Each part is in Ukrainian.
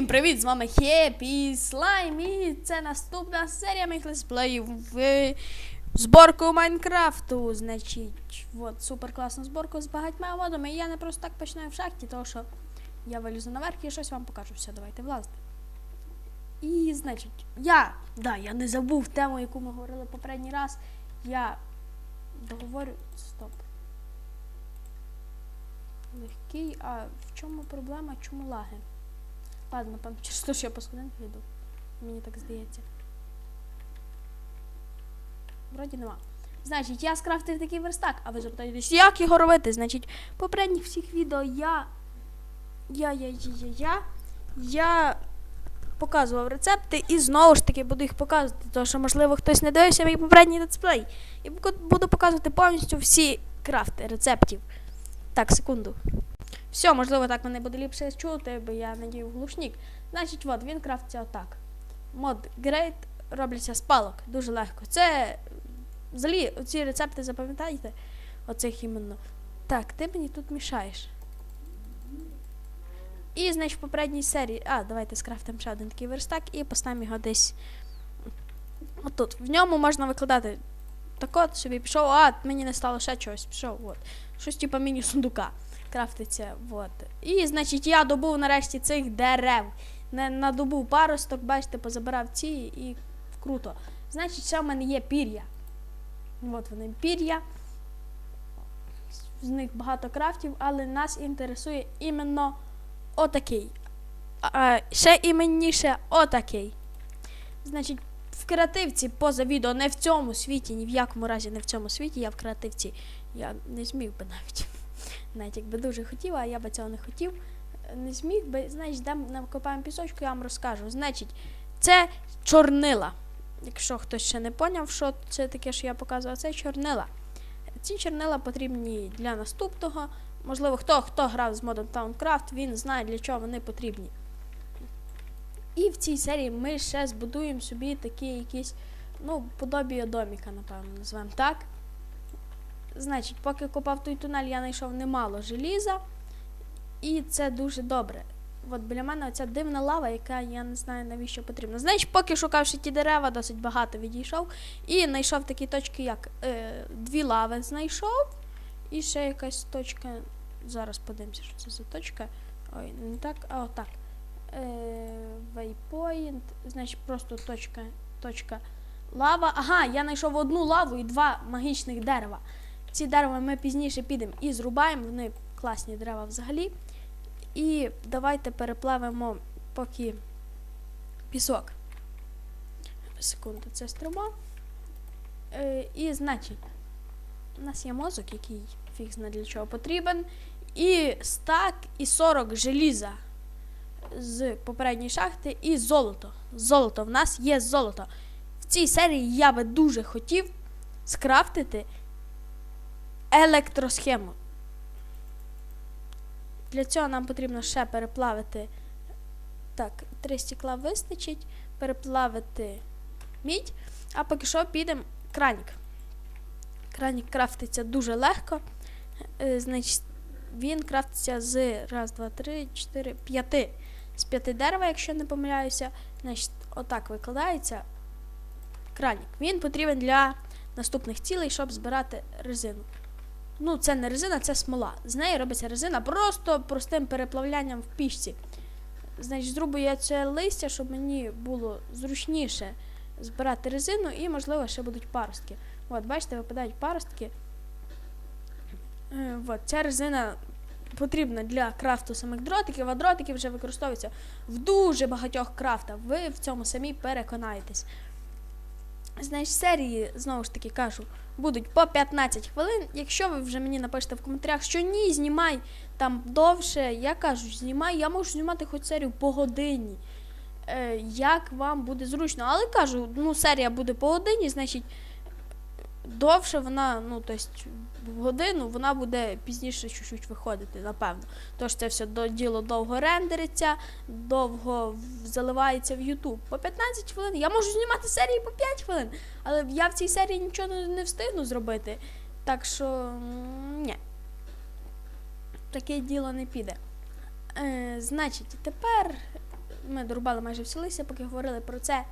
Всім привіт! З вами Хепі Слайм і це наступна серія моїх летсплеїв в зборку Майнкрафту. Значить, от супер класна зборка з багатьма модами. І я не просто так починаю в шахті, тому що я вилізу наверх і щось вам покажу. Все, давайте влазити. І, значить, я, да, я не забув тему, яку ми говорили попередній раз. Я договорю. Стоп. Легкий, а в чому проблема, чому лаги? Ладно, те, що я по сходинку йду. Мені так здається. Вроді нема. Значить, я скрафтив такий верстак, а ви запитаєтесь, як його робити? Значить, попередніх всіх відео я. Я, я, я, я, я. Я показував рецепти і знову ж таки буду їх показувати, тому що, можливо, хтось не дивився мій попередній летсплей. І буду показувати повністю всі крафти рецептів. Так, секунду. Все, можливо, так мене буде ліпше чути, бо я надію глушник. Значить, от, він крафтиться отак. Мод Great робляться з палок. Дуже легко. Це взагалі ці рецепти запам'ятайте. Оцих іменно. Так, ти мені тут мішаєш. І, значить, в попередній серії. А, давайте скрафтимо ще один такий верстак і поставимо його десь. Отут. В ньому можна викладати. Так от собі пішов, а мені не стало ще чогось. Пішов, от. Щось типу міні-сундука крафтиться. Вот. І, значить, я добув нарешті цих дерев. Не надобув паросток, бачите, позабирав ці і круто. Значить, ще в мене є пір'я. От вони пір'я. З них багато крафтів, але нас інтересує іменно отакий. А, ще іменніше отакий. Значить, в креативці поза відео не в цьому світі, ні в якому разі не в цьому світі, я в креативці я не зміг би навіть. Навіть якби дуже хотів, а я би цього не хотів. Не зміг би, значить, дам накопаємо пісочку, я вам розкажу. Значить, це чорнила. Якщо хтось ще не поняв, що це таке, що я показував, це чорнила. Ці чорнила потрібні для наступного. Можливо, хто, хто грав з модом Towncraft, він знає, для чого вони потрібні. І в цій серії ми ще збудуємо собі такі якісь, ну, подобія доміка, напевно, назвемо так. Значить, поки копав той тунель, я знайшов немало желіза. І це дуже добре. От біля мене оця дивна лава, яка я не знаю навіщо потрібна. Значить, поки шукавши ті дерева, досить багато відійшов. І знайшов такі точки, як е, дві лави знайшов. І ще якась точка. Зараз подивимося, що це за точка. Ой, не так, а отак. Е, waypoint, значить, просто точка, точка лава. Ага, я знайшов одну лаву і два магічних дерева. Ці дерева ми пізніше підемо і зрубаємо, вони класні дерева взагалі. І давайте переплавимо поки пісок. Секунду, це струма. Е, і значить, у нас є мозок, який фіг зна для чого потрібен. І стак, і 40 желіза з попередньої шахти, і золото. Золото. В нас є золото. В цій серії я би дуже хотів скрафтити електросхему. Для цього нам потрібно ще переплавити. Так, три стекла вистачить, переплавити мідь, а поки що підемо кранік. Кранік крафтиться дуже легко. Е, Значить, він крафтиться з раз, два, три, чотири, п'яти. З п'яти дерева, якщо не помиляюся. Значить, отак викладається кранік. Він потрібен для наступних цілей, щоб збирати резину. Ну, це не резина, це смола. З неї робиться резина просто простим переплавлянням в пічці. Значить, зрубую я це листя, щоб мені було зручніше збирати резину і, можливо, ще будуть паростки. От, бачите, випадають паростки. Е, от, ця резина потрібна для крафту самих дротиків, а дротики вже використовуються в дуже багатьох крафтах. Ви в цьому самі переконаєтесь. Значить, серії, знову ж таки кажу, будуть по 15 хвилин. Якщо ви вже мені напишете в коментарях, що ні, знімай там довше, я кажу, знімай, я можу знімати хоч серію по годині. Е, як вам буде зручно. Але кажу, ну, серія буде по годині, значить, довше вона, ну, тобто, годину вона буде пізніше чуть-чуть виходити, напевно. Тож це все діло довго рендериться, довго заливається в YouTube. По 15 хвилин. Я можу знімати серії по 5 хвилин, але я в цій серії нічого не, встигну зробити. Так що ні. Таке діло не піде. Е, значить, тепер ми дорубали майже всі листя, поки говорили про це.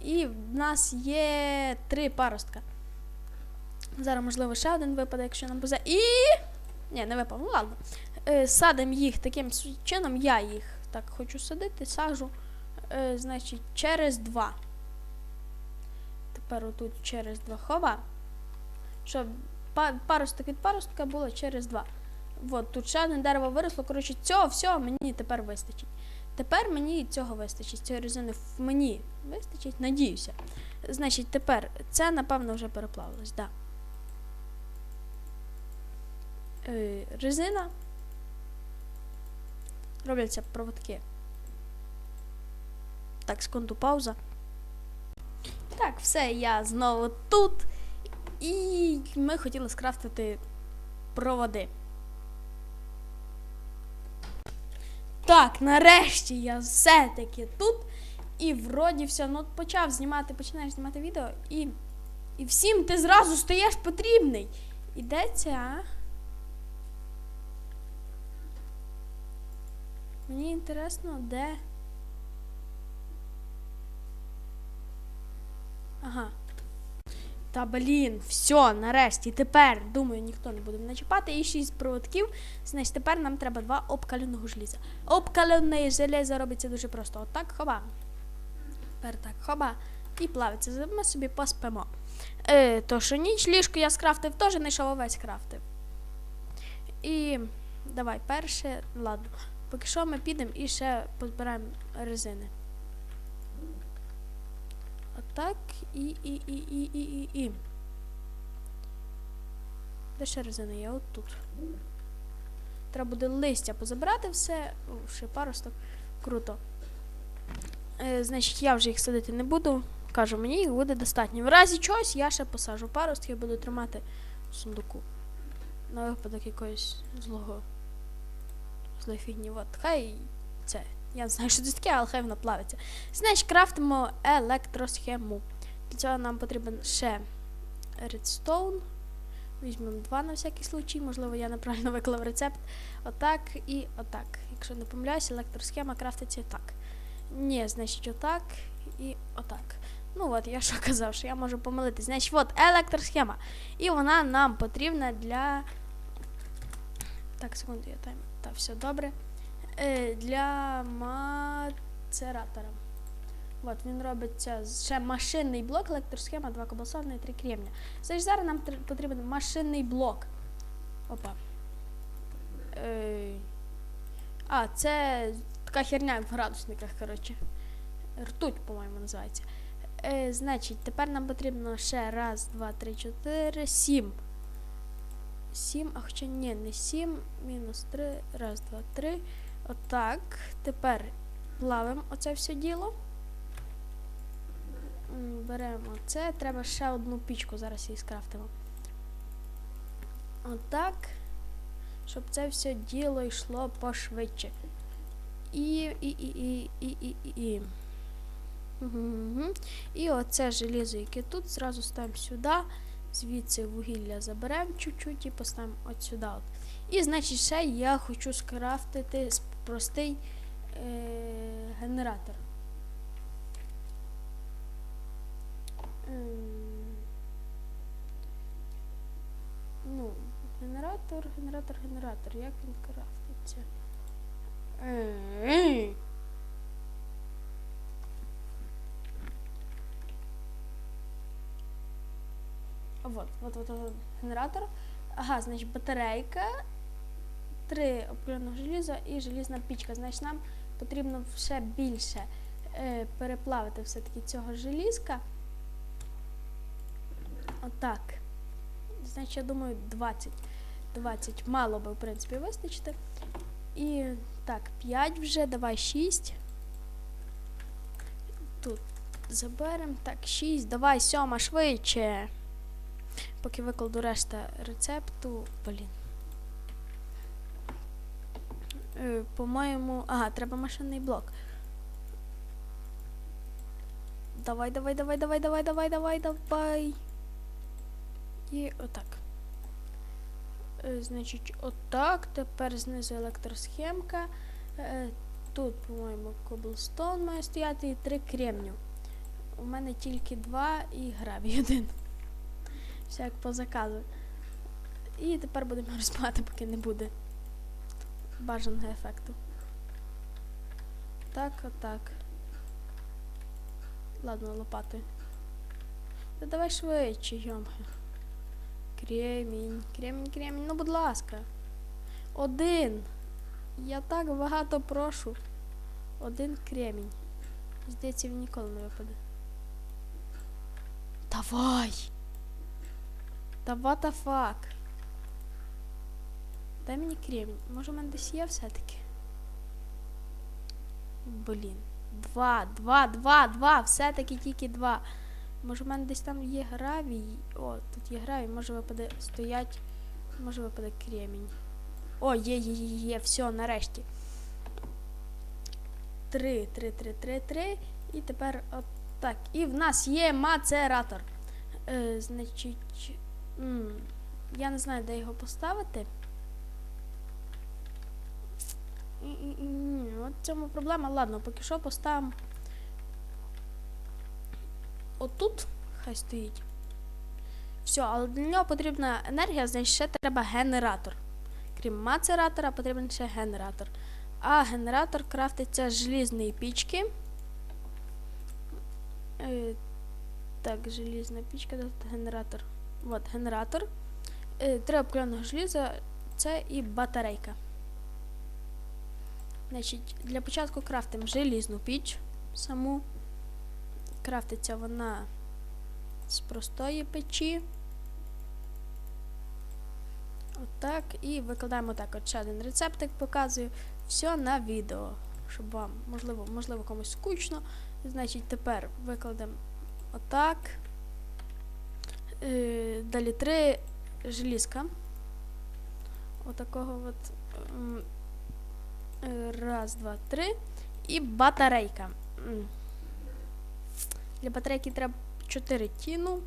І в нас є три паростка. Зараз, можливо, ще один випаде, якщо нам повезе. І. Ні, не випав, ну ладно. Е, садимо їх таким чином, я їх так хочу садити, сажу. Е, значить, через два. Тепер отут через два хова. Щоб паросток від паростка було через два. От, тут ще одне дерево виросло. Коротше, цього всього мені тепер вистачить. Тепер мені цього вистачить. Цієї резини мені вистачить, надіюся. Значить, тепер це, напевно, вже переплавилось, так. Да. Е, резина. Робляться проводки. Так, секунду, пауза. Так, все, я знову тут. І ми хотіли скрафтити проводи. Так, нарешті я все-таки тут. І вроді все, ну почав знімати, починаєш знімати відео, і, і всім ти зразу стаєш потрібний. І де Мені інтересно, де. Ага. Та блін, все, нарешті. Тепер, думаю, ніхто не буде мене чіпати. І шість проводків. Значить, тепер нам треба два обкаленого желіза. Обкалене железо робиться дуже просто. Отак, хоба. Тепер так, хоба. І плавиться. Ми собі поспимо. Е, то що ніч ліжко я скрафтив, теж знайшов овець крафтив. І давай, перше, ладно. Поки що ми підемо і ще позбираємо резини. Отак і і і і і і і. Де ще резина є? От тут. Треба буде листя позабирати все. О, ще паросток. Круто. Е, значить, я вже їх садити не буду. Кажу, мені їх буде достатньо. В разі чогось я ще посажу паростки буду тримати в сундуку. На випадок якоїсь злого. Злої фігні. От, хай це. Я не знаю, що це таке, але хай воно плавиться. Значить, крафтимо електросхему. Для цього нам потрібен ще редстоун. Візьмемо два на всякий случай. Можливо, я неправильно виклав рецепт. Отак і отак. Якщо не помиляюсь, електросхема крафтиться так. Ні, значить, отак і отак. Ну от, я що казав, що я можу помилитись. Значить, от електросхема. І вона нам потрібна для. Так, секунду, я там. Та все добре. Е, для мацератора. От, він робиться ще машинний блок, електросхема, два кобасовни і три кремня. Значить, зараз нам потрібен машинний блок. Опа. Е, а, це така херня в градусниках, коротше. Ртуть, по-моєму, називається. Е, значить, тепер нам потрібно ще раз, два, три, чотири, сім. Сім, а хоча ні, не сім, мінус три, раз, два, три. Отак. Тепер плавимо оце все діло. Беремо це. Треба ще одну пічку, зараз її скрафтимо. Отак. Щоб це все діло йшло пошвидше. І, і, і, і, і, і, і, і. Мгм. І оце желізо, яке тут, зразу ставимо сюди. Звідси вугілля заберемо чуть-чуть і поставимо от сюди. От. І значить ще я хочу скрафтити простий е- генератор. Ем, ну, генератор, генератор, генератор. Як він крафтиться? Вот, вот, вот, вот, генератор. Ага, значить, батарейка, три обкляного желіза і желізна пічка. Значить, нам потрібно ще більше е, переплавити все-таки цього желізка. Отак. Значить, я думаю, 20. 20 мало би, в принципі, вистачити. І так, 5 вже, давай 6. Тут заберемо. Так, 6, давай, сьома, швидше. Поки викладу решта рецепту, блін. Е, по-моєму. Ага, треба машинний блок. Давай, давай, давай, давай, давай, давай, давай, давай. І отак. Е, значить, отак. Тепер знизу електросхемка. Е, тут, по-моєму, коблстоун має стояти і три кремню. У мене тільки два і гравій один. Все як по заказу. І тепер будемо розпати, поки не буде бажаного ефекту. Так, отак. Ладно, лопатою. Та давай швидше, йомга. Кремінь, кремінь, кремінь, ну будь ласка. Один. Я так багато прошу. Один кремінь. Здається, він ніколи не випаде. Давай! Та what the fuck? Дай мені кремінь. Може в мене десь є все-таки? Блін. Два, два, два, два. Все-таки тільки два. Може в мене десь там є гравій. О, тут є гравій, може випаде стоять. Може випаде кремінь. О, є, є, є, є, все, нарешті. Три, три, три, три, три. І тепер от так. І в нас є мацератор. Е, значить. Я не знаю, де його поставити. От в цьому проблема. Ладно, поки що поставимо. Отут хай стоїть. Все, але для нього потрібна енергія, значить ще треба генератор. Крім мацератора, потрібен ще генератор. А генератор крафтиться з желізної пічки. Е, так, желізна пічка, генератор. От, генератор. Е, три обкляного желіза, це і батарейка. Значить, для початку крафтимо желізну піч саму. Крафтиться вона з простої печі. Отак. І викладаємо так. От ще один рецептик показую. Все на відео. Щоб вам, можливо, можливо, комусь скучно. Значить, тепер викладемо отак. Е, далі три желізка. Отакого от. е, Раз, два, три. І батарейка. Для батарейки треба 4 тіну.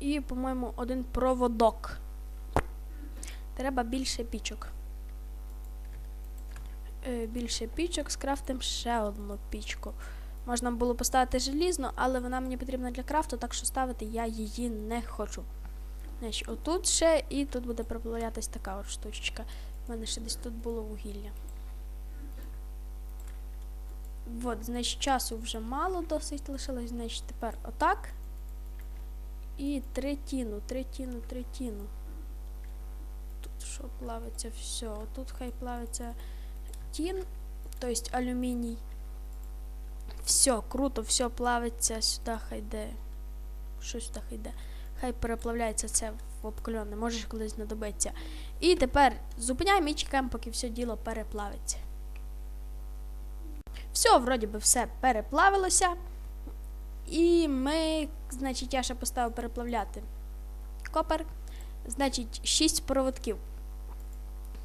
І, по-моєму, один проводок. Треба більше пічок. Е, більше пічок, скрафтим ще одну пічку. Можна було поставити желізну, але вона мені потрібна для крафту, так що ставити я її не хочу. Значить, отут ще і тут буде проплавлятись така от штучечка. У мене ще десь тут було вугілля. От, значить, часу вже мало досить лишилось, значить, тепер отак. І третину, третину, третину. Тут що плавиться все. Тут хай плавиться тін, тобто алюміній. Все, круто, все плавиться сюди, хай йде. Що сюди хай йде. Хай переплавляється це в обкольоне, може колись знадобиться. І тепер зупиняємо і чекаємо, поки все діло переплавиться. Все, вроді би, все переплавилося. І ми, значить, я ще поставив переплавляти копер. Значить, 6 проводків.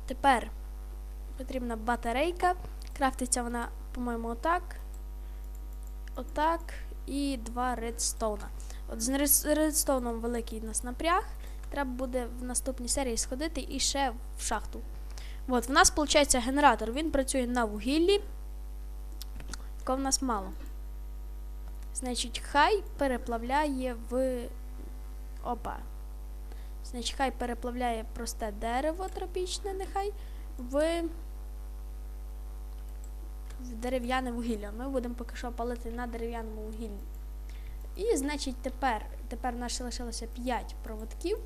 Тепер потрібна батарейка. Крафтиться вона, по-моєму, отак. Отак. І два редстоуна. От з ред- редстоуном великий нас напряг. Треба буде в наступній серії сходити і ще в шахту. От, в нас, виходить, генератор. Він працює на вугіллі. Такого в нас мало. Значить, хай переплавляє в. Опа. Значить, хай переплавляє просте дерево тропічне, нехай в. Дерев'яне вугілля. Ми будемо поки що палити на дерев'яному вугіллі. І, значить, тепер, тепер у нас лишилося 5 проводків.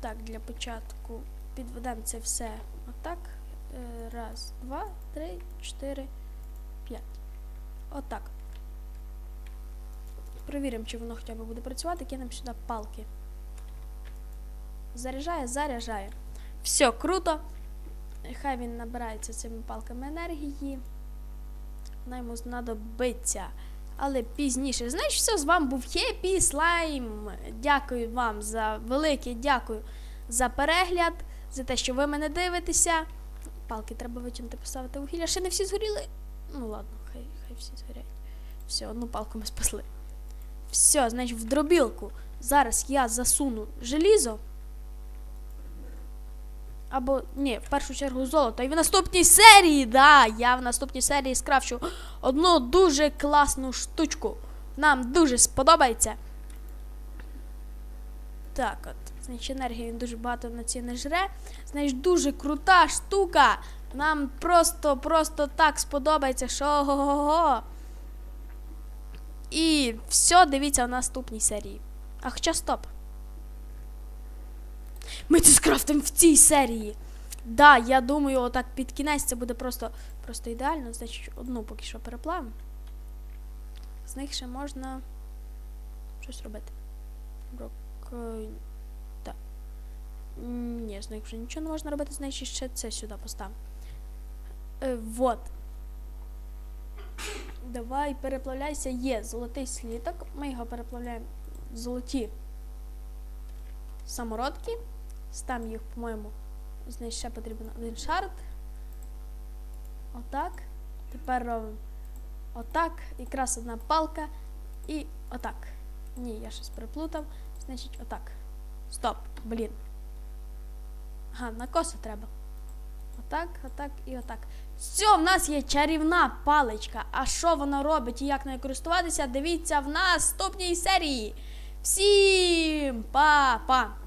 Так, для початку підведемо це все отак. Е, Раз, два, три, чотири, п'ять. Отак. Провіримо, чи воно хоча б буде працювати, кинемо сюди палки. Заряджає, заряджає. Все, круто. Хай він набирається цими палками енергії. Вона йому знадобиться. Але пізніше. Знаєш, все, з вами був Хеппі Слайм. Дякую вам за велике дякую за перегляд, за те, що ви мене дивитеся. Палки треба витягнути, поставити вугілля. Ще не всі згоріли. Ну ладно, хай, хай всі згорять. Все, одну палку ми спасли. Все, значить, в дробілку. Зараз я засуну желізо. Або ні, в першу чергу золото. І в наступній серії, да, я в наступній серії скрафчу одну дуже класну штучку. Нам дуже сподобається. Так, от, значить, енергії він дуже багато на ці не жре. Значить, дуже крута штука. Нам просто, просто так сподобається, що го-го-го. І все, дивіться в наступній серії. А хоча стоп. Ми це скрафтимо в цій серії. Да, я думаю, отак під кінець це буде просто, просто ідеально. Значить, одну поки що переплавимо. З них ще можна щось робити. Брок... е, Так. Ні, з них вже нічого не можна робити, значить ще це сюди поставимо. Е, вот. Давай переплавляйся. Є золотий сліток. Ми його переплавляємо в золоті самородки. Ставимо їх, по-моєму, з ще потрібен один шарт. Отак. Тепер робимо отак. Якраз одна палка. І отак. Ні, я щось переплутав. Значить, отак. Стоп, блін. Ага, на косу треба. Отак, отак і отак. Все, в нас є чарівна паличка. А що вона робить і як нею користуватися? Дивіться в наступній серії. Всім па-па!